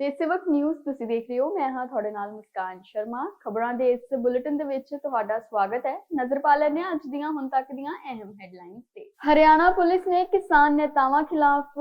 ਤੇ ਸਿਵਕ ਨਿਊਜ਼ ਤੁਸੀਂ ਦੇਖ ਰਹੇ ਹੋ, ਮੈਂ ਹਾਂ ਤੁਹਾਡੇ ਨਾਲ ਮੁਸਕਾਨ ਸ਼ਰਮਾ। ਖਬਰਾਂ ਦੇ ਇਸ ਬੁਲੇਟਿਨ ਦੇ ਵਿੱਚ ਤੁਹਾਡਾ ਸਵਾਗਤ ਹੈ। ਨਜ਼ਰ ਪਾ ਲੈਂਦੇ ਹਾਂ ਅੱਜ ਦੀਆਂ, ਹੁਣ ਤੱਕ ਦੀਆਂ ਅਹਿਮ ਹੈਡਲਾਈਨਸ ਤੇ। ਹਰਿਆਣਾ ਪੁਲਿਸ ਨੇ ਕਿਸਾਨ ਨੇਤਾਵਾਂ ਖਿਲਾਫ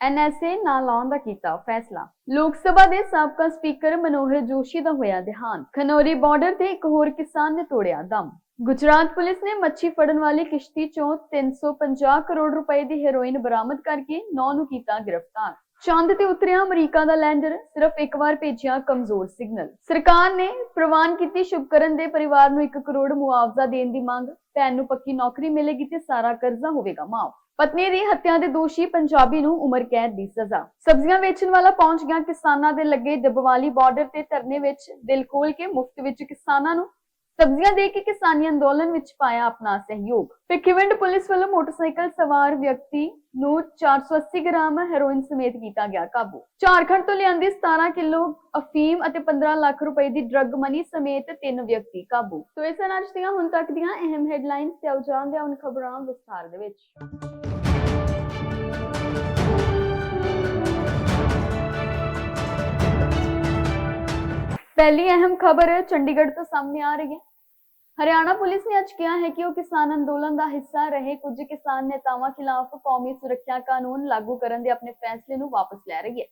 ਐਨਐਸਏ ਨਾ ਲਾਉਣ ਦਾ ਕੀਤਾ ਫੈਸਲਾ। ਲੋਕ ਸਭਾ ਦੇ ਸਾਬਕਾ ਸਪੀਕਰ ਮਨੋਹਰ ਜੋਸ਼ੀ ਦਾ ਹੋਇਆ ਦੇਹਾਂਤ। ਖਨੌਰੀ ਬਾਰਡਰ ਤੇ ਇੱਕ ਹੋਰ ਕਿਸਾਨ ਨੇ ਤੋੜਿਆ ਦਮ। ਗੁਜਰਾਤ ਪੁਲਿਸ ਨੇ ਮੱਛੀ ਫੜਨ ਵਾਲੀ ਕਿਸ਼ਤੀ ਚੋਂ 350 ਕਰੋੜ ਰੁਪਏ ਦੀ ਹੈਰੋਇਨ ਬਰਾਮਦ ਕਰਕੇ 9 ਨੂੰ ਕੀਤਾ ਗ੍ਰਿਫਤਾਰ। ਚੰਦ ਤੇ ਉਤਰਿਆ ਅਮਰੀਕਾ ਦਾ ਲੈਂਡਰ, ਸਿਰਫ ਇੱਕ ਵਾਰ ਭੇਜਿਆ ਕਮਜ਼ੋਰ ਸਿਗਨਲ। ਸਰਕਾਰ ਨੇ ਪ੍ਰਵਾਨ ਕੀਤੀ ਸ਼ੁਭਕਰਨ ਦੇ ਪਰਿਵਾਰ ਨੂੰ 1 ਕਰੋੜ ਮੁਆਵਜ਼ਾ ਦੇਣ ਦੀ ਮੰਗ। ਭੈਣ ਨੂੰ ਪੱਕੀ ਨੌਕਰੀ ਮਿਲੇਗੀ ਤੇ ਸਾਰਾ ਕਰਜ਼ਾ ਹੋਵੇਗਾ ਮਾਫ। ਪਤਨੀ ਦੀ ਹੱਤਿਆ ਦੇ ਦੋਸ਼ੀ ਪੰਜਾਬੀ ਨੂੰ ਉਮਰ ਕੈਦ ਦੀ ਸਜ਼ਾ। ਸਬਜ਼ੀਆਂ ਵੇਚਣ ਵਾਲਾ ਪਹੁੰਚ ਗਿਆ ਕਿਸਾਨਾਂ ਦੇ ਲੱਗੇ ਡੱਬਵਾਲੀ ਬਾਰਡਰ ਤੇ ਧਰਨੇ ਵਿੱਚ। ਦਿਲ ਖੋਲ ਕੇ ਮੁਫਤ ਵਿੱਚ ਕਿਸਾਨਾਂ ਨੂੰ ਸਬਜ਼ੀਆਂ ਦੇ ਕੇ ਕਿਸਾਨੀ ਅੰਦੋਲਨ ਵਿੱਚ ਪਾਇਆ ਆਪਣਾ ਸਹਿਯੋਗ। ਭਿੱਖੀਵਿੰਡ ਪੁਲਿਸ ਵੱਲੋਂ ਮੋਟਰਸਾਈਕਲ ਸਵਾਰ ਵਿਅਕਤੀ ਨੂੰ 480 ਗ੍ਰਾਮ ਹੈਰੋਇਨ ਸਮੇਤ ਕੀਤਾ ਗਿਆ ਕਾਬੂ। ਝਾਰਖੰਡ ਤੋਂ ਲਿਆਂਦੀ 17 ਕਿਲੋ ਅਫੀਮ ਅਤੇ 15 ਲੱਖ ਰੁਪਏ ਦੀ ਡਰੱਗ ਮਨੀ ਸਮੇਤ ਤਿੰਨ ਵਿਅਕਤੀ ਕਾਬੂ। ਸੋ ਇਸ ਨਾਲ ਅੱਜ ਦੀਆਂ ਹੁਣ ਤੱਕ ਦੀਆਂ ਅਹਿਮ ਹੈਡਲਾਈਨਸ ਤੇ ਆਓ ਜਾਣਦੇ ਹਾਂ ਹੁਣ ਖਬਰਾਂ ਵਿਸਥਾਰ ਦੇ ਵਿੱਚ। ਪਹਿਲੀ ਅਹਿਮ ਖਬਰ ਚੰਡੀਗੜ੍ਹ ਤੋਂ ਸਾਹਮਣੇ ਆ ਰਹੀ ਹੈ। ਹਰਿਆਣਾ ਪੁਲਿਸ ਨੇ ਅੱਜ ਕਿਹਾ ਹੈ ਕਿ ਉਹ ਕਿਸਾਨ ਅੰਦੋਲਨ ਦਾ ਹਿੱਸਾ ਰਹੇ, ਕੁਝ ਕਿਸਾਨ ਨੇਤਾਵਾਂ ਖਿਲਾਫ ਕੌਮੀ ਸੁਰੱਖਿਆ ਕਾਨੂੰਨ ਲਾਗੂ ਕਰਨ ਦੇ ਆਪਣੇ ਫੈਸਲੇ ਨੂੰ ਵਾਪਸ ਲੈ ਰਹੀ ਹੈ।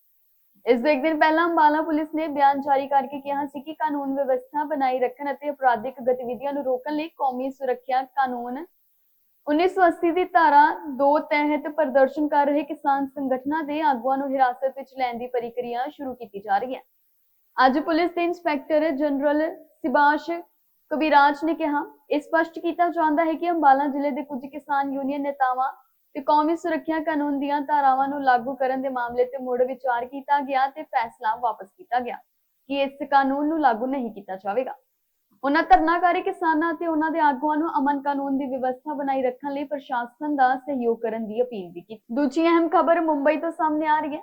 ਇਸ ਤੋਂ ਇੱਕ ਦਿਨ ਪਹਿਲਾਂ ਅੰਬਾਲਾ ਪੁਲਿਸ ਨੇ ਬਿਆਨ ਜਾਰੀ ਕਰਕੇ ਕਿਹਾ ਸੀ ਕਿ ਕਾਨੂੰਨ ਵਿਵਸਥਾ ਬਣਾਈ ਰੱਖਣ ਅਤੇ ਅਪਰਾਧਿਕ ਗਤੀਵਿਧੀਆਂ ਨੂੰ ਰੋਕਣ ਲਈ ਕੌਮੀ ਸੁਰੱਖਿਆ ਕਾਨੂੰਨ 1980 ਦੀ ਧਾਰਾ 2 ਤਹਿਤ ਪ੍ਰਦਰਸ਼ਨ ਕਰ ਰਹੇ ਕਿਸਾਨ ਸੰਗਠਨਾਂ ਦੇ ਆਗੂਆਂ ਨੂੰ ਹਿਰਾਸਤ ਵਿੱਚ ਲੈਣ ਦੀ ਪ੍ਰਕਿਰਿਆ ਸ਼ੁਰੂ ਕੀਤੀ ਜਾ ਰਹੀ ਹੈ। ਅੱਜ ਪੁਲਿਸ ਦੇ ਇੰਸਪੈਕਟਰ ਜਨਰਲ ਸਿਬਾਸ਼ ਕਬੀਰਾਜ ਨੇ ਕਿਹਾ, ਇਹ ਸਪਸ਼ਟ ਕੀਤਾ ਜਾਂਦਾ ਹੈ ਕਿ ਅੰਬਾਲਾ ਜ਼ਿਲ੍ਹੇ ਦੇ ਕੁਝ ਕਿਸਾਨ ਯੂਨੀਅਨ ਨੇਤਾਵਾਂ ਤੇ ਕੌਮੀ ਸੁਰੱਖਿਆ ਕਾਨੂੰਨ ਦੀਆਂ ਧਾਰਾਵਾਂ ਨੂੰ ਲਾਗੂ ਕਰਨ ਦੇ ਮਾਮਲੇ ਤੇ ਮੁੜ ਵਿਚਾਰ ਕੀਤਾ ਗਿਆ ਤੇ ਫੈਸਲਾ ਵਾਪਸ ਕੀਤਾ ਗਿਆ, ਕਿ ਇਸ ਕਾਨੂੰਨ ਨੂੰ ਲਾਗੂ ਨਹੀਂ ਕੀਤਾ ਜਾਵੇਗਾ। ਉਹਨਾਂ ਧਰਨਾਕਾਰੀ ਕਿਸਾਨਾਂ ਤੇ ਉਹਨਾਂ ਦੇ ਆਗੂਆਂ ਨੂੰ ਅਮਨ ਕਾਨੂੰਨ ਦੀ ਵਿਵਸਥਾ ਬਣਾਈ ਰੱਖਣ ਲਈ ਪ੍ਰਸ਼ਾਸਨ ਦਾ ਸਹਿਯੋਗ ਕਰਨ ਦੀ ਅਪੀਲ ਵੀ ਕੀਤੀ। ਦੂਜੀ ਅਹਿਮ ਖਬਰ ਮੁੰਬਈ ਤੋਂ ਸਾਹਮਣੇ ਆ ਰਹੀ ਹੈ।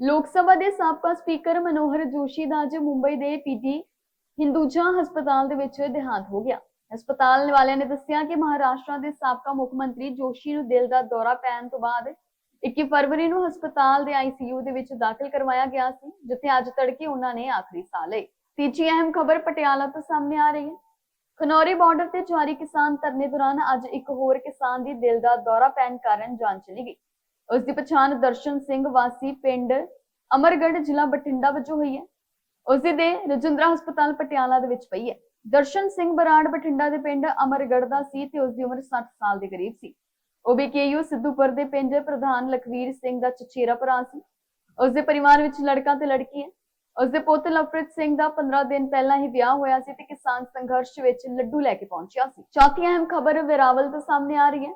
ਲੋਕ ਸਭਾ ਦੇ ਸਾਬਕਾ ਸਪੀਕਰ ਮਨੋਹਰ ਜੋਸ਼ੀ ਦਾ ਅੱਜ ਮੁੰਬਈ ਦੇ ਪੀਜੀ ਹਿੰਦੂਜਾ ਹਸਪਤਾਲ ਦੇ ਵਿੱਚ ਦੇਹਾਂਤ ਹੋ ਗਿਆ। ਹਸਪਤਾਲ ਵਾਲਿਆਂ ਨੇ ਦੱਸਿਆ ਕਿ ਮਹਾਰਾਸ਼ਟਰ ਦੇ ਸਾਬਕਾ ਮੁੱਖ ਮੰਤਰੀ ਜੋਸ਼ੀ ਨੂੰ ਦਿਲ ਦਾ ਦੌਰਾ ਪੈਣ ਤੋਂ ਬਾਅਦ 21 ਫਰਵਰੀ ਨੂੰ ਹਸਪਤਾਲ ਦੇ ਆਈਸੀਯੂ ਦੇ ਵਿੱਚ ਦਾਖਲ ਕਰਵਾਇਆ ਗਿਆ ਸੀ, ਜਿੱਥੇ ਅੱਜ ਤੜਕੇ ਉਹਨਾਂ ਨੇ ਆਖਰੀ ਸਾਹ ਲਏ ਤੀਜੀ ਅਹਿਮ ਖਬਰ ਪਟਿਆਲਾ ਤੋਂ ਸਾਹਮਣੇ ਆ ਰਹੀ ਹੈ। ਖਨੌਰੀ ਬਾਰਡਰ ਤੇ ਜਾਰੀ ਕਿਸਾਨ ਧਰਨੇ ਦੌਰਾਨ ਅੱਜ ਇੱਕ ਹੋਰ ਕਿਸਾਨ ਦੀ ਦਿਲ ਦਾ ਦੌਰਾ ਪੈਣ ਕਾਰਨ ਜਾਨ ਚਲੀ ਗਈ। ਉਸ ਦੀ ਪਛਾਣ ਦਰਸ਼ਨ ਸਿੰਘ ਵਾਸੀ ਪਿੰਡ ਅਮਰਗੜ੍ਹ ਜ਼ਿਲ੍ਹਾ ਬਠਿੰਡਾ ਵਜੋਂ ਹੋਈ ਹੈ। ਉਸ ਦੇ ਰਜਿੰਦਰਾ ਹਸਪਤਾਲ ਪਟਿਆਲਾ ਦੇ ਵਿੱਚ ਪਈ ਹੈ। ਦਰਸ਼ਨ ਸਿੰਘ ਬਰਾੜ ਬਠਿੰਡਾ ਦੇ ਪਿੰਡ ਅਮਰਗੜ੍ਹ ਦਾ ਸੀ ਤੇ ਉਸ ਦੀ ਉਮਰ 60 ਸਾਲ ਦੇ ਕਰੀਬ ਸੀ। ਉਹ ਵੀ ਕੇਯੂ ਸਿੱਧੂਪੁਰ ਦੇ ਪਿੰਡ ਪ੍ਰਧਾਨ ਲਖਵੀਰ ਸਿੰਘ ਦਾ ਚਚੇਰਾ ਭਰਾ ਸੀ। ਉਸ ਦੇ ਪਰਿਵਾਰ ਵਿੱਚ ਲੜਕਾ ਤੇ ਲੜਕੀ ਹੈ। ਉਸ ਦੇ ਪੁੱਤ ਲਵਪ੍ਰੀਤ ਸਿੰਘ ਦਾ 15 ਦਿਨ ਪਹਿਲਾਂ ਹੀ ਵਿਆਹ ਹੋਇਆ ਸੀ ਤੇ ਕਿਸਾਨ ਸੰਘਰਸ਼ ਵਿੱਚ ਲੱਡੂ ਲੈ ਕੇ ਪਹੁੰਚਿਆ ਸੀ। ਚੌਥੀ ਅਹਿਮ ਖਬਰ ਵੇਰਾਵਲ ਤੋਂ ਸਾਹਮਣੇ ਆ ਰਹੀ ਹੈ।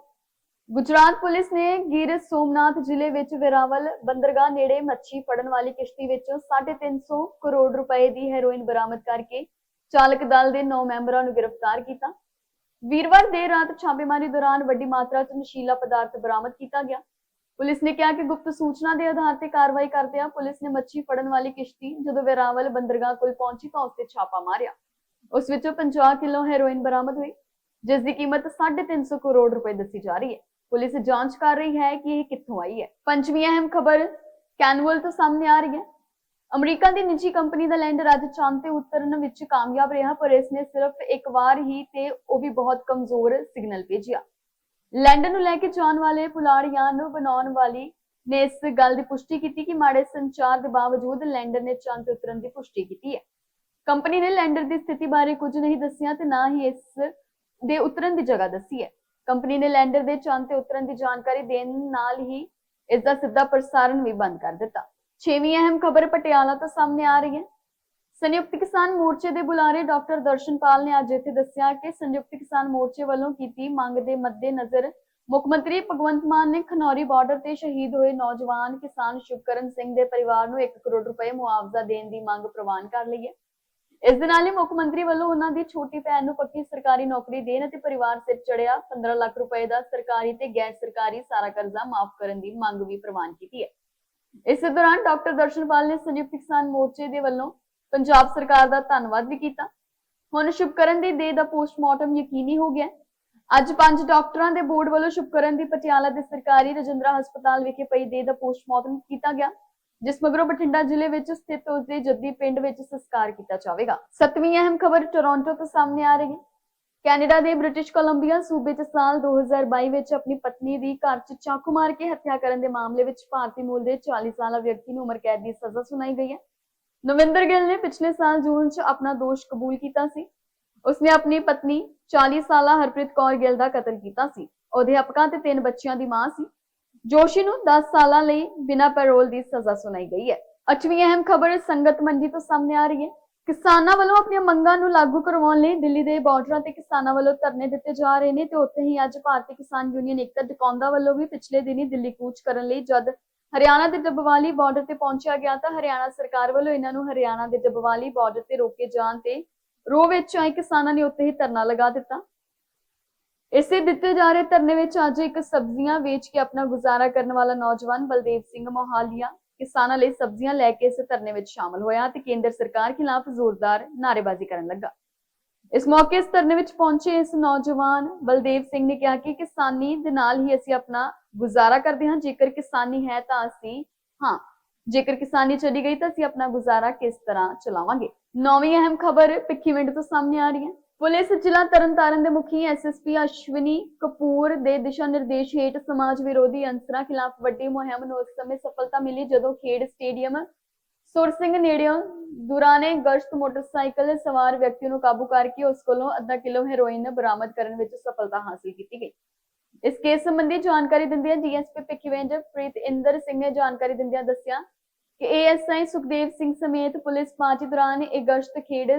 ਗੁਜਰਾਤ ਪੁਲਿਸ ਨੇ ਗੀਰ ਸੋਮਨਾਥ ਜ਼ਿਲ੍ਹੇ ਵਿੱਚ ਵੇਰਾਵਲ ਬੰਦਰਗਾਹ ਨੇੜੇ ਮੱਛੀ ਫੜਨ ਵਾਲੀ ਕਿਸ਼ਤੀ ਵਿੱਚੋਂ 350 ਕਰੋੜ ਰੁਪਏ ਦੀ ਹੈਰੋਇਨ ਬਰਾਮਦ ਕਰਕੇ ਚਾਲਕ ਦਲ ਦੇ 9 ਮੈਂਬਰਾਂ ਨੂੰ ਗ੍ਰਿਫਤਾਰ ਕੀਤਾ। ਵੀਰਵਾਰ ਦੇਰ ਰਾਤ ਛਾਪੇਮਾਰੀ ਦੌਰਾਨ ਵੱਡੀ ਮਾਤਰਾ 'ਚ ਨਸ਼ੀਲਾ ਪਦਾਰਥ ਬਰਾਮਦ ਕੀਤਾ ਗਿਆ। ਪੁਲਿਸ ਨੇ ਕਿਹਾ ਕਿ ਗੁਪਤ ਸੂਚਨਾ ਦੇ ਆਧਾਰ ਤੇ ਕਾਰਵਾਈ ਕਰਦਿਆਂ ਪੁਲਿਸ ਨੇ ਮੱਛੀ ਫੜਨ ਵਾਲੀ ਕਿਸ਼ਤੀ ਜਦੋਂ ਵੇਰਾਵਲ ਬੰਦਰਗਾਹ ਕੋਲ ਪਹੁੰਚੀ ਤਾਂ ਉਸ ਤੇ ਛਾਪਾ ਮਾਰਿਆ। ਉਸ ਵਿੱਚੋਂ 50 ਕਿਲੋ ਹੈਰੋਇਨ ਬਰਾਮਦ ਹੋਈ, ਜਿਸ ਦੀ ਕੀਮਤ 350 ਕਰੋੜ ਰੁਪਏ ਦੱਸੀ ਜਾ ਰਹੀ ਹੈ। ਪੁਲਿਸ ਜਾਂਚ ਕਰ ਰਹੀ ਹੈ ਕਿ ਇਹ ਕਿੱਥੋਂ ਆਈ ਹੈ। ਪੰਜਵੀਂ ਅਹਿਮ ਖਬਰ, ਕੈਨਵਲ ਤੋਂ ਸਾਹਮਣੇ ਆ ਰਹੀ ਹੈ। ਅਮਰੀਕਾ ਦੀ ਨਿੱਜੀ ਕੰਪਨੀ ਦਾ ਲੈਂਡਰ ਅੱਜ ਚੰਦ ਤੇ ਉਤਰਨ ਵਿੱਚ ਕਾਮਯਾਬ ਰਿਹਾ, ਪਰ ਇਸ ਨੇ ਸਿਰਫ ਇੱਕ ਵਾਰ ਹੀ ਤੇ ਉਹ ਵੀ ਬਹੁਤ ਕਮਜ਼ੋਰ ਸਿਗਨਲ ਭੇਜਿਆ। ਲੈਂਡਰ ਨੂੰ ਲੈ ਕੇ ਜਾਣ ਵਾਲੇ ਪੁਲਾੜ ਯਾਨ ਨੂੰ ਬਣਾਉਣ ਵਾਲੀ ਨੇ ਇਸ ਗੱਲ ਦੀ ਪੁਸ਼ਟੀ ਕੀਤੀ ਕਿ ਮਾੜੇ ਸੰਚਾਰ ਦੇ ਬਾਵਜੂਦ ਲੈਂਡਰ ਨੇ ਚੰਦ ਤੇ ਉਤਰਨ ਦੀ ਪੁਸ਼ਟੀ ਕੀਤੀ ਹੈ। ਕੰਪਨੀ ਨੇ ਲੈਂਡਰ ਦੀ ਸਥਿਤੀ ਬਾਰੇ ਕੁਝ ਨਹੀਂ ਦੱਸਿਆ ਤੇ ਨਾ ਹੀ ਇਸ ਦੇ ਉਤਰਨ ਦੀ ਜਗ੍ਹਾ ਦੱਸੀ ਹੈ। ਕੰਪਨੀ ਨੇ ਲੈਂਡਰ ਦੇ ਚੰਦ ਤੇ ਉਤਰਨ ਦੀ ਜਾਣਕਾਰੀ ਦੇਣ ਨਾਲ ਹੀ ਇਸ ਦਾ ਸਿੱਧਾ ਪ੍ਰਸਾਰਣ ਵੀ ਬੰਦ ਕਰ ਦਿੱਤਾ। ਛੇਵੀਂ ਅਹਿਮ ਖਬਰ ਪਟਿਆਲਾ ਤੋਂ ਸਾਹਮਣੇ ਆ ਰਹੀ ਹੈ। ਸੰਯੁਕਤ ਕਿਸਾਨ ਮੋਰਚੇ ਦੇ ਬੁਲਾਰੇ ਡਾਕਟਰ ਦਰਸ਼ਨਪਾਲ ਨੇ ਅੱਜ ਇੱਥੇ ਦੱਸਿਆ ਕਿ ਸੰਯੁਕਤ ਕਿਸਾਨ ਮੋਰਚੇ ਵੱਲੋਂ ਕੀਤੀ ਮੰਗ ਦੇ ਮੱਦੇਨਜ਼ਰ ਮੁੱਖ ਮੰਤਰੀ ਭਗਵੰਤ ਮਾਨ ਨੇ ਖਨੌਰੀ ਬਾਰਡਰ ਤੇ ਸ਼ਹੀਦ ਹੋਏ ਨੌਜਵਾਨ ਕਿਸਾਨ ਸ਼ੁਭਕਰਨ ਸਿੰਘ ਦੇ ਪਰਿਵਾਰ ਨੂੰ 1 ਕਰੋੜ ਰੁਪਏ ਮੁਆਵਜ਼ਾ ਦੇਣ ਦੀ ਮੰਗ ਪ੍ਰਵਾਨ ਕਰ ਲਈ ਹੈ। ਇਸ ਦੇ ਨਾਲ ਹੀ ਮੁੱਖ ਮੰਤਰੀ ਵੱਲੋਂ ਉਹਨਾਂ ਦੀ ਛੋਟੀ ਭੈਣ ਨੂੰ ਪੱਕੀ ਸਰਕਾਰੀ ਨੌਕਰੀ ਦੇਣ ਅਤੇ ਪਰਿਵਾਰ ਸਿਰ ਚੜਿਆ 15 ਲੱਖ ਰੁਪਏ ਦਾ ਸਰਕਾਰੀ ਤੇ ਗੈਰ ਸਰਕਾਰੀ ਸਾਰਾ ਕਰਜ਼ਾ ਮਾਫ ਕਰਨ ਦੀ ਮੰਗ ਵੀ ਪ੍ਰਵਾਨ ਕੀਤੀ ਹੈ। ਇਸ ਦੌਰਾਨ ਡਾਕਟਰ ਦਰਸ਼ਨਪਾਲ ਨੇ ਸੰਯੁਕਤ ਕਿਸਾਨ ਮੋਰਚੇ ਦੇ ਵੱਲੋਂ ਪੰਜਾਬ ਸਰਕਾਰ ਦਾ ਧੰਨਵਾਦ ਵੀ ਕੀਤਾ। ਹੁਣ ਸ਼ੁਭਕਰਨ ਦੀ ਦੇਹ ਦਾ ਪੋਸਟਮਾਰਟਮ ਯਕੀਨੀ ਹੋ ਗਿਆ ਅੱਜ ਪੰਜ ਡਾਕਟਰਾਂ ਦੇ ਬੋਰਡ ਵੱਲੋਂ ਸ਼ੁਭਕਰਨ ਦੀ ਪਟਿਆਲਾ ਦੇ ਸਰਕਾਰੀ ਰਜਿੰਦਰਾ ਹਸਪਤਾਲ ਵਿਖੇ ਪਈ ਦੇਹ ਦਾ ਪੋਸਟਮਾਰਟਮ ਕੀਤਾ ਗਿਆ। ਜਿਸ ਮਗਰੋਂ ਬਠਿੰਡਾ ਜ਼ਿਲ੍ਹੇ ਵਿੱਚ ਸਥਿਤ ਉਸਦੇ ਜੱਦੀ ਪਿੰਡ ਵਿੱਚ ਸੰਸਕਾਰ ਕੀਤਾ ਜਾਵੇਗਾ। ਸੱਤਵੀਂ ਅਹਿਮ ਖਬਰ ਟੋਰਾਂਟੋ ਤੋਂ ਸਾਹਮਣੇ ਆ ਰਹੀ। ਹੈ ਕੈਨੇਡਾ ਦੇ ਬ੍ਰਿਟਿਸ਼ ਕੋਲੰਬੀਆ ਸੂਬੇ 'ਚ ਸਾਲ 2022 ਵਿੱਚ ਆਪਣੀ ਪਤਨੀ ਦੀ ਘਰ 'ਚ ਚਾਕੂ ਮਾਰ ਕੇ ਹੱਤਿਆ ਕਰਨ ਦੇ ਮਾਮਲੇ ਵਿੱਚ ਭਾਰਤੀ ਮੂਲ ਦੇ 40 ਸਾਲਾ ਵਿਅਕਤੀ ਨੂੰ ਉਮਰ ਕੈਦ ਦੀ ਸਜ਼ਾ ਸੁਣਾਈ ਗਈ ਹੈ। ਨਵਿੰਦਰ ਗਿੱਲ ਨੇ ਪਿਛਲੇ ਸਾਲ ਜੂਨ 'ਚ ਆਪਣਾ ਦੋਸ਼ ਕਬੂਲ ਕੀਤਾ ਸੀ। ਉਸਨੇ ਆਪਣੀ ਪਤਨੀ 40 ਸਾਲਾ ਹਰਪ੍ਰੀਤ ਕੌਰ ਗਿੱਲ ਦਾ ਕਤਲ ਕੀਤਾ ਸੀ। ਅਧਿਆਪਕਾਂ ਤੇ ਤਿੰਨ ਬੱਚਿਆਂ ਦੀ ਮਾਂ ਸੀ। ਜੋਸ਼ੀ ਨੂੰ 10 ਸਾਲਾਂ ਲਈ ਬਿਨਾਂ ਪੈਰੋਲ ਦੀ ਸਜ਼ਾ ਸੁਣਾਈ ਗਈ ਹੈ। ਅੱਠਵੀਂ ਅਹਿਮ ਖਬਰ ਸੰਗਤ ਮੰਡੀ ਤੋਂ ਸਾਹਮਣੇ ਆ ਰਹੀ ਹੈ। ਕਿਸਾਨਾਂ ਵੱਲੋਂ ਆਪਣੀਆਂ ਮੰਗਾਂ ਨੂੰ ਲਾਗੂ ਕਰਵਾਉਣ ਲਈ ਦਿੱਲੀ ਦੇ ਬਾਰਡਰਾਂ ਤੇ ਕਿਸਾਨਾਂ ਵੱਲੋਂ ਧਰਨੇ ਦਿੱਤੇ ਜਾ ਰਹੇ ਨੇ ਤੇ ਉੱਥੇ ਹੀ ਅੱਜ ਭਾਰਤੀ ਕਿਸਾਨ ਯੂਨੀਅਨ ਏਕਤਾ ਟਿਕਾਉਂਦਾ ਵੱਲੋਂ ਵੀ ਪਿਛਲੇ ਦਿਨੀ ਦਿੱਲੀ ਕੂਚ ਕਰਨ ਲਈ ਜਦ ਹਰਿਆਣਾ ਦੇ ਡੱਬਵਾਲੀ ਬਾਰਡਰ ਤੇ ਪਹੁੰਚਿਆ ਗਿਆ ਤਾਂ ਹਰਿਆਣਾ ਸਰਕਾਰ ਵੱਲੋਂ ਇਹਨਾਂ ਨੂੰ ਹਰਿਆਣਾ ਦੇ ਡੱਬਵਾਲੀ ਬਾਰਡਰ ਤੇ ਰੋਕੇ ਜਾਣ ਤੇ ਰੋ ਵਿੱਚ ਆਏ ਕਿਸਾਨਾਂ ਨੇ ਉੱਥੇ ਹੀ ਧਰਨਾ ਲਗਾ ਦਿੱਤਾ। ਇਸੇ ਦਿੱਤੇ ਜਾ ਰਹੇ ਧਰਨੇ ਵਿੱਚ ਅੱਜ ਇੱਕ ਸਬਜ਼ੀਆਂ ਵੇਚ ਕੇ ਆਪਣਾ ਗੁਜ਼ਾਰਾ ਕਰਨ ਵਾਲਾ ਨੌਜਵਾਨ ਬਲਦੇਵ ਸਿੰਘ ਮੋਹਾਲੀਆ ਕਿਸਾਨਾਂ ਲਈ ਸਬਜ਼ੀਆਂ ਲੈ ਕੇ ਇਸ ਧਰਨੇ ਵਿੱਚ ਸ਼ਾਮਲ ਹੋਇਆ ਤੇ ਕੇਂਦਰ ਸਰਕਾਰ ਖਿਲਾਫ ਜ਼ੋਰਦਾਰ ਨਾਅਰੇਬਾਜ਼ੀ ਕਰਨ ਲੱਗਾ। ਇਸ ਮੌਕੇ ਇਸ ਧਰਨੇ ਵਿੱਚ ਪਹੁੰਚੇ ਇਸ ਨੌਜਵਾਨ ਬਲਦੇਵ ਸਿੰਘ ਨੇ ਕਿਹਾ ਕਿ ਕਿਸਾਨੀ ਦੇ ਨਾਲ ਹੀ ਅਸੀਂ ਆਪਣਾ ਗੁਜ਼ਾਰਾ ਕਰਦੇ ਹਾਂ। ਜੇਕਰ ਕਿਸਾਨੀ ਹੈ ਤਾਂ ਅਸੀਂ, ਹਾਂ, ਜੇਕਰ ਕਿਸਾਨੀ ਚਲੀ ਗਈ ਤਾਂ ਅਸੀਂ ਆਪਣਾ ਗੁਜ਼ਾਰਾ ਕਿਸ ਤਰ੍ਹਾਂ ਚਲਾਵਾਂਗੇ? ਨੌਵੀਂ ਅਹਿਮ ਖਬਰ ਭਿੱਖੀਵਿੰਡ ਤੋਂ ਸਾਹਮਣੇ ਆ ਰਹੀ ਹੈ। ਪੁਲਿਸ ਜ਼ਿਲ੍ਹਾ ਤਰਨਤਾਰਨ ਦੇ ਮੁਖੀ ਐਸਐਸਪੀ ਅਸ਼ਵਨੀ ਕਪੂਰ ਦੇ ਦਿਸ਼ਾ ਨਿਰਦੇਸ਼ ਹੇਠ ਸਮਾਜ ਵਿਰੋਧੀ ਅੰਸਰਾਂ ਖਿਲਾਫ ਵੱਡੀ ਮੁਹਿੰਮ ਨੂੰ ਉਸ ਸਮੇਂ ਸਫਲਤਾ ਮਿਲੀ ਜਦੋਂ ਖੇਡ ਸਟੇਡੀਅਮ ਸੁਰ ਸਿੰਘ ਨੇੜਿਓਂ ਦੁਰਾਨੇ ਗਸ਼ਤ ਮੋਟਰਸਾਈਕਲ ਸਵਾਰ ਵਿਅਕਤੀ ਨੂੰ ਕਾਬੂ ਕਰਕੇ ਉਸ ਕੋਲੋਂ ਅੱਧਾ ਕਿਲੋ ਹੈਰੋਇਨ ਬਰਾਮਦ ਕਰਨ ਵਿੱਚ ਸਫਲਤਾ ਹਾਸਲ ਕੀਤੀ ਗਈ। ਇਸ ਕੇਸ ਸੰਬੰਧੀ ਜਾਣਕਾਰੀ ਦਿੰਦਿਆਂ ਡੀਐਸਪੀ ਭਿੱਖੀਵਿੰਡ ਪ੍ਰੀਤ ਇੰਦਰ ਸਿੰਘ ਨੇ ਜਾਣਕਾਰੀ ਦਿੰਦਿਆਂ ਦੱਸਿਆ ਕਿ ਏਐਸਆਈ ਸੁਖਦੇਵ ਸਿੰਘ ਸਮੇਤ ਪੁਲਿਸ ਪਾਰਟੀ ਦੌਰਾਨ ਇਹ ਗਸ਼ਤ ਖੇਡ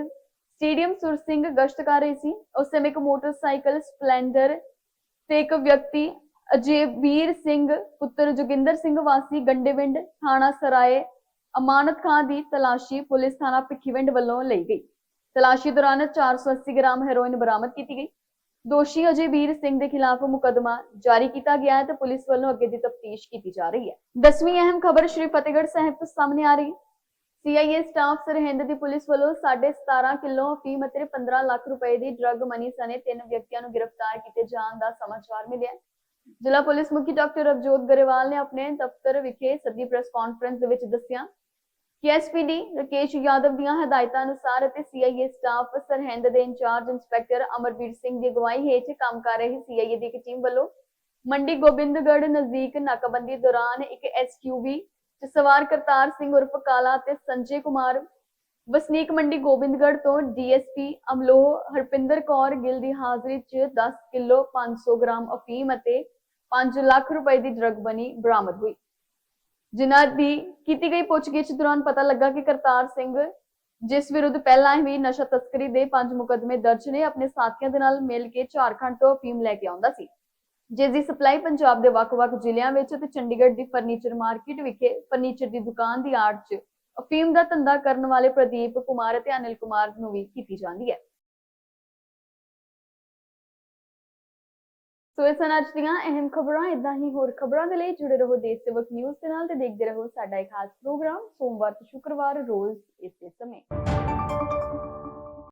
ਸਟੇਡੀਅਮ ਸੁਰ ਸਿੰਘ ਗਸ਼ਤ ਕਰ ਰਹੀ ਸੀ। ਉਸ ਸਮੇਂ ਇੱਕ ਮੋਟਰਸਾਈਕਲ ਸਪਲੈਂਡਰ ਤੇ ਇੱਕ ਵਿਅਕਤੀ ਅਜੇਬੀਰ ਸਿੰਘ, ਪੁੱਤਰ ਜੋਗਿੰਦਰ ਸਿੰਘ ਵਾਸੀ, ਗੰਡੇਵਿੰਡ ਥਾਣਾ ਸਰਾਏ, ਅਮਾਨਤ ਖਾਨ ਦੀ ਤਲਾਸ਼ੀ ਪੁਲਿਸ ਥਾਣਾ ਭਿੱਖੀਵਿੰਡ ਵੱਲੋਂ ਲਈ ਗਈ। ਤਲਾਸ਼ੀ ਦੌਰਾਨ 480 ਗ੍ਰਾਮ ਹੈਰੋਇਨ ਬਰਾਮਦ ਕੀਤੀ ਗਈ। ਦੋਸ਼ੀ ਅਜੇਬੀਰ ਸਿੰਘ ਦੇ ਖਿਲਾਫ ਮੁਕੱਦਮਾ ਜਾਰੀ ਕੀਤਾ ਗਿਆ ਹੈ ਤੇ ਪੁਲਿਸ ਵੱਲੋਂ ਅੱਗੇ ਦੀ ਤਫਤੀਸ਼ ਕੀਤੀ ਜਾ ਰਹੀ ਹੈ। ਦਸਵੀਂ ਅਹਿਮ ਖਬਰ ਸ਼੍ਰੀ ਫਤਿਹਗੜ੍ਹ ਸਾਹਿਬ ਤੋਂ ਸਾਹਮਣੇ ਆ ਰਹੀ। ਹੈ ਸੀਆਈਏ ਸਟਾਫ ਸਰਹਿੰਦ ਦੀ ਪੁਲਿਸ ਵੱਲੋਂ 17.5 ਕਿਲੋ ਅਫੀਮ ਅਤੇ 15 ਲੱਖ ਰੁਪਏ ਦੀ ਡਰੱਗ ਮਨੀ ਸਣੇ ਤਿੰਨ ਵਿਅਕਤੀਆਂ ਨੂੰ ਗ੍ਰਿਫਤਾਰ ਕੀਤੇ ਜਾਣ ਦਾ ਸਮਾਚਾਰ ਮਿਲਿਆ ਜ਼ਿਲ੍ਹਾ ਪੁਲਿਸ ਮੁਖੀ ਡਾਕਟਰ ਰਵਜੋਤ ਗਰੇਵਾਲ ਨੇ ਆਪਣੇ ਦਫ਼ਤਰ ਵਿਖੇ ਸੱਦੀ ਪ੍ਰੈਸ ਕਾਨਫਰੰਸ ਦੇ ਵਿੱਚ ਦੱਸਿਆ ਕਿ ਐਸਪੀਡੀ ਰਕੇਸ਼ ਯਾਦਵ ਦੀਆਂ ਹਦਾਇਤਾਂ ਅਨੁਸਾਰ ਅਤੇ ਸੀਆਈਏ ਸਟਾਫ ਸਰਹਿੰਦ ਦੇ in charge inspector Amarveer Singh ਦੀ ਅਗਵਾਈ ਹੇਠ ਕੰਮ ਕਰ ਰਹੀ ਸੀਆਈਏ ਦੀ ਇੱਕ ਟੀਮ ਵੱਲੋਂ ਮੰਡੀ ਗੋਬਿੰਦਗੜ੍ਹ ਨਜ਼ਦੀਕ ਨਾਕਾਬੰਦੀ ਦੌਰਾਨ ਇੱਕ ਐਸਯੂਵੀ ਚ ਸਵਾਰ ਕਰਤਾਰ ਸਿੰਘ ਉਰਫ ਕਾਲਾ ਅਤੇ ਸੰਜੇ ਕੁਮਾਰ, ਵਸਨੀਕ ਮੰਡੀ ਗੋਬਿੰਦਗੜ੍ਹ ਤੋਂ ਡੀਐਸਪੀ ਅਮਲੋਹ ਹਰਪਿੰਦਰ ਕੌਰ ਗਿੱਲ ਦੀ ਹਾਜ਼ਰੀ 'ਚ 10 ਕਿਲੋ 500 ਗ੍ਰਾਮ ਅਫੀਮ ਅਤੇ 5 ਲੱਖ ਰੁਪਏ ਦੀ ਡਰੱਗ ਬਣੀ, ਬਰਾਮਦ ਹੋਈ। ਜਿਨ੍ਹਾਂ ਦੀ ਕੀਤੀ ਗਈ ਪੁੱਛਗਿੱਛ ਦੌਰਾਨ ਪਤਾ ਲੱਗਾ ਕਿ ਕਰਤਾਰ ਸਿੰਘ ਜਿਸ ਵਿਰੁੱਧ ਪਹਿਲਾਂ ਹੀ ਨਸ਼ਾ ਤਸਕਰੀ ਦੇ ਪੰਜ ਮੁਕੱਦਮੇ ਦਰਜ ਨੇ, ਆਪਣੇ ਸਾਥੀਆਂ ਦੇ ਨਾਲ ਮਿਲ ਕੇ ਝਾਰਖੰਡ ਤੋਂ ਅਫੀਮ ਲੈ ਕੇ ਆਉਂਦਾ ਸੀ। ਜਿਸ ਦੀ ਸਪਲਾਈ ਪੰਜਾਬ ਦੇ ਵੱਖ-ਵੱਖ ਜ਼ਿਲ੍ਹਿਆਂ ਵਿੱਚ ਤੇ ਚੰਡੀਗੜ੍ਹ ਦੀ ਫਰਨੀਚਰ ਮਾਰਕੀਟ ਵਿਖੇ ਫਰਨੀਚਰ ਦੀ ਦੁਕਾਨ ਦੀ ਆੜ 'ਚ ਅਫੀਮ ਦਾ ਧੰਦਾ ਕਰਨ ਵਾਲੇ ਪ੍ਰਦੀਪ ਕੁਮਾਰ ਅਤੇ ਅਨਿਲ ਕੁਮਾਰ ਨੂੰ ਵੀ ਕੀਤੀ ਜਾਂਦੀ ਹੈ। ਸੋ ਇਹ ਸਨ ਅੱਜ ਦੀਆਂ ਅਹਿਮ ਖਬਰਾਂ ਇਦਾਂ ਹੀ ਹੋਰ ਖਬਰਾਂ ਦੇ ਲਈ ਜੁੜੇ ਰਹੋ ਦੇਸ਼ ਸੇਵਕ ਨਿਊਜ਼ ਦੇ ਨਾਲ ਤੇ ਦੇਖਦੇ ਰਹੋ ਸਾਡਾ ਇੱਕ ਖਾਸ ਪ੍ਰੋਗਰਾਮ ਸੋਮਵਾਰ ਤੋਂ ਸ਼ੁੱਕਰਵਾਰ ਰੋਜ਼ ਇਸੇ ਸਮੇਂ।